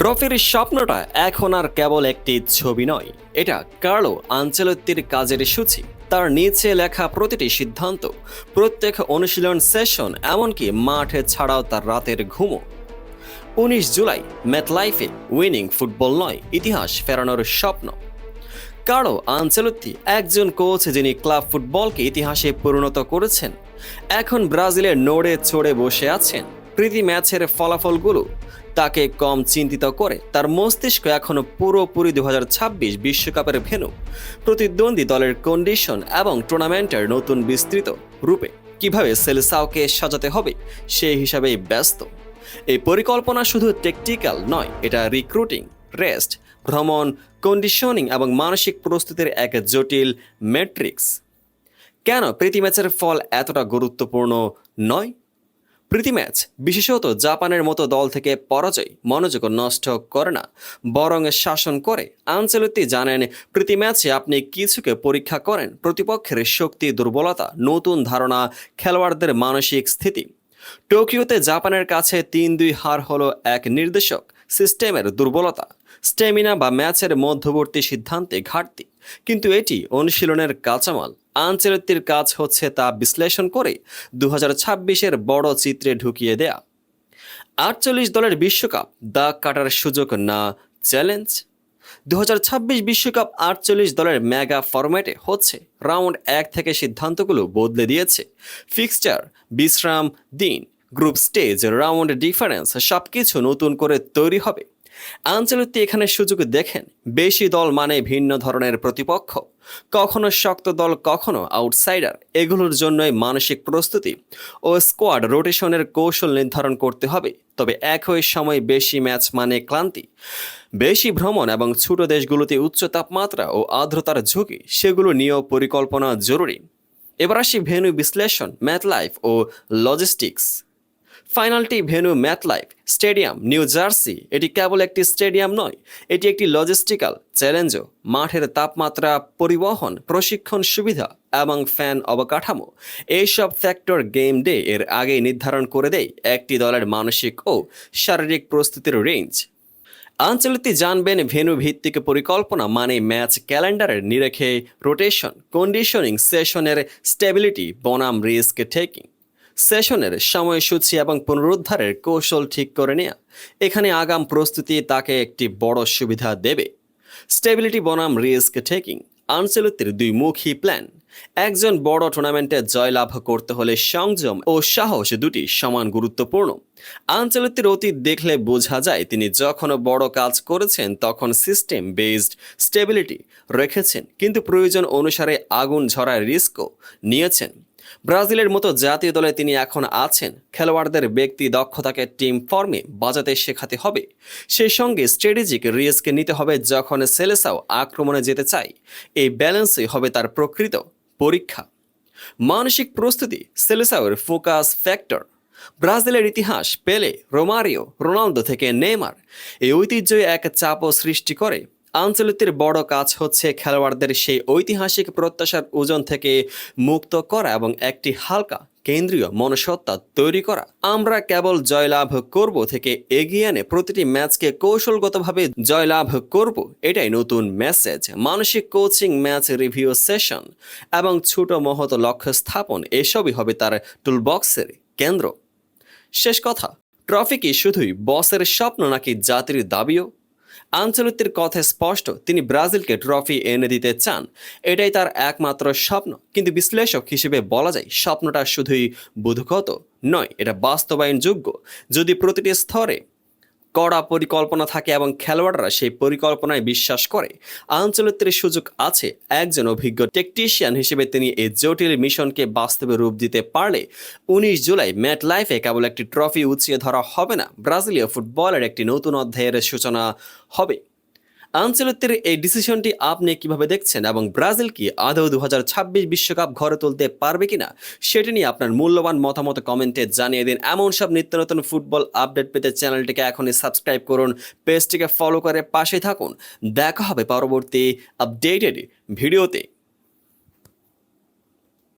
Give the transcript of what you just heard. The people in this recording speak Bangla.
ট্রফির স্বপ্নটা এখন আর কেবল একটি ছবি নয়। এটা কার্লো আঞ্চলত্তির কাজের সূচি। তার নিচে লেখা প্রতিটি সিদ্ধান্ত, প্রত্যেক অনুশীলন সেশন, এমনকি মাঠে ছাড়াও তার রাতের ঘুমো উনিশ জুলাই, ম্যাথলাইফে উইনিং ফুটবল নয়, ইতিহাস ফেরানোর স্বপ্ন। কারও আঞ্চলত্তি একজন কোচ যিনি ক্লাব ফুটবলকে ইতিহাসে পরিণত করেছেন। এখন ব্রাজিলের নোড়ে চড়ে বসে আছেন। প্রীতি ম্যাচের ফলাফলগুলো তাকে কম চিন্তিত করে। তার মস্তিষ্ক এখনও পুরোপুরি দু হাজার বিশ্বকাপের ভেনু প্রতিদ্বন্দ্বী দলের কন্ডিশন এবং টুর্নামেন্টের নতুন বিস্তৃত রূপে কীভাবে সেলসাওকে সাজাতে হবে, সেই হিসাবেই ব্যস্ত। এই পরিকল্পনা শুধু টেকটিক্যাল নয়, এটা রিক্রুটিং রেস্ট ভ্রমণ কন্ডিশনিং এবং মানসিক প্রস্তুতির এক জটিল ম্যাট্রিক্স কেন প্রীতি ম্যাচের ফল এতটা গুরুত্বপূর্ণ নয়? প্রীতি ম্যাচ, বিশেষত জাপানের মতো দল থেকে পরাজয় মনোযোগ নষ্ট করে না। বরং শাসন করে। আঞ্চলিকটি জানেন, প্রীতি ম্যাচে আপনি কিছুকে পরীক্ষা করেন। প্রতিপক্ষের শক্তি, দুর্বলতা, নতুন ধারণা, খেলোয়াড়দের মানসিক স্থিতি। টোকিওতে জাপানের কাছে তিন দুই হার হলো এক নির্দেশক। সিস্টেমের দুর্বলতা। স্টেমিনা বা ম্যাচের মধ্যবর্তী সিদ্ধান্তে ঘাটতি। কিন্তু এটি অনুশীলনের কাঁচামাল। আঞ্চলিকটির কাজ হচ্ছে তা বিশ্লেষণ করে দু হাজার বড় চিত্রে ঢুকিয়ে দেয়া। আটচল্লিশ দলের বিশ্বকাপ দাগ কাটার সুযোগ না চ্যালেঞ্জ? দু বিশ্বকাপ আটচল্লিশ দলের মেগা ফরম্যাটে হচ্ছে রাউন্ড এক থেকে সিদ্ধান্তগুলো বদলে দিয়েছে। ফিক্সচার, বিশ্রাম, দিন, গ্রুপ স্টেজ, রাউন্ড ডিফারেন্স সব কিছু নতুন করে তৈরি হবে। আঞ্চলিকটি এখানে সুযোগ দেখেন। বেশি দল মানে ভিন্ন ধরনের প্রতিপক্ষ। কখনো শক্ত দল, কখনো আউটসাইডার এগুলোর জন্যই মানসিক প্রস্তুতি ও স্কোয়াড রোটেশনের কৌশল নির্ধারণ করতে হবে। তবে একই সময় বেশি ম্যাচ মানে ক্লান্তি। বেশি ভ্রমণ এবং ছোট দেশগুলোতে উচ্চ তাপমাত্রা ও আর্দ্রতার ঝুঁকি, সেগুলো নিয়েও পরিকল্পনা জরুরি। এবার আসি ভেন্যু বিশ্লেষণ ম্যাথ লাইফ ও logistics ফাইনালটি venue MetLife stadium, New Jersey. এটি কেবল একটি স্টেডিয়াম নয়, এটি একটি লজিস্টিক্যাল চ্যালেঞ্জও। মাঠের তাপমাত্রা, পরিবহন, প্রশিক্ষণ সুবিধা এবং ফ্যান অবকাঠামো, এইসব ফ্যাক্টর গেম ডে এর আগেই নির্ধারণ করে দেয় একটি দলের মানসিক ও শারীরিক প্রস্তুতির রেঞ্জ। আঞ্চলিকটি জানবেন ভেন্যু ভিত্তিক পরিকল্পনা মানে ম্যাচ ক্যালেন্ডারের নিরেখে রোটেশন, কন্ডিশনিং সেশনের স্টেবিলিটি, বনাম রিস্ক টেকিং সেশনের সময়সূচি এবং পুনরুদ্ধারের কৌশল ঠিক করে নেওয়া এখানে আগাম প্রস্তুতি তাকে একটি বড় সুবিধা দেবে। স্টেবিলিটি বনাম রিস্ক টেকিং, আনসেলুতির দুই মুখী প্ল্যান। একজন বড় টুর্নামেন্টে জয়লাভ করতে হলে সংযম ও সাহস দুটি সমান গুরুত্বপূর্ণ। আঞ্চলিকটির অতীত দেখলে বোঝা যায় তিনি যখন বড় কাজ করেছেন তখন সিস্টেম বেসড স্টেবিলিটি রেখেছেন, কিন্তু প্রয়োজন অনুসারে আগুন ঝরার রিস্কও নিয়েছেন। ব্রাজিলের মতো জাতীয় দলে তিনি এখন আছেন। খেলোয়াড়দের ব্যক্তি দক্ষতাকে টিম ফর্মে বাজাতে শেখাতে হবে। সেই সঙ্গে স্ট্র্যাটেজিক রিস্ক নিতে হবে যখন সেলেসাও আক্রমণে যেতে চায়। এই ব্যালেন্সই হবে তার প্রকৃত পরীক্ষা। মানসিক প্রস্তুতি সেলেসাওয়ের ফোকাস ফ্যাক্টর। ব্রাজিলের ইতিহাস, পেলে, রোমারিও, রোনালদো থেকে নেইমার। এই ঐতিহ্যই এক চাপও সৃষ্টি করে। আঞ্চলিকটির বড় কাজ হচ্ছে খেলোয়াড়দের সেই ঐতিহাসিক প্রত্যাশার ওজন থেকে মুক্ত করা এবং একটি হালকা কেন্দ্রীয় মনসত্তা তৈরি করা। আমরা কেবল জয়লাভ করব থেকে এগিয়ে এনে প্রতিটি ম্যাচকে কৌশলগতভাবে জয়লাভ করব, এটাই নতুন মেসেজ। মানসিক কোচিং ম্যাচ রিভিউ সেশন এবং ছোট মহৎ লক্ষ্য স্থাপন, এসবই হবে তার টুলবক্সের কেন্দ্র। শেষ কথা, ট্রফি কি শুধুই বসের স্বপ্ন নাকি জাতির দাবিও? আঞ্চলিকটির কথা স্পষ্ট, তিনি ব্রাজিলকে ট্রফি এনে দিতে চান। এটাই তার একমাত্র স্বপ্ন। কিন্তু বিশ্লেষক হিসেবে বলা যায়, স্বপ্নটা শুধুই বোধগত নয়, এটা বাস্তবায়নযোগ্য। যদি প্রতিটি স্তরে কড়া পরিকল্পনা থাকে এবং খেলোয়াড়রা সেই পরিকল্পনায় বিশ্বাস করে। আঞ্চলিকটির সুযোগ আছে একজন অভিজ্ঞ টেকটিশিয়ান হিসেবে তিনি এই জটিল মিশনকে বাস্তবে রূপ দিতে পারলে উনিশ জুলাই ম্যাট লাইফে কেবল একটি ট্রফি উঁচিয়ে ধরা হবে না, ব্রাজিলীয় ফুটবলের একটি নতুন অধ্যায়ের সূচনা হবে। আঞ্চলিকটির এই ডিসিশনটি আপনি কীভাবে দেখছেন এবং ব্রাজিল কি আদৌ দু বিশ্বকাপ ঘরে তুলতে পারবে কিনা, সেটি নিয়ে আপনার মূল্যবান মতামত কমেন্টে জানিয়ে দিন। এমন সব নিত্য নতুন ফুটবল আপডেট পেতে চ্যানেলটিকে এখনই সাবস্ক্রাইব করুন পেজটিকে ফলো করে পাশে থাকুন। দেখা হবে পরবর্তী আপডেটেড ভিডিওতে।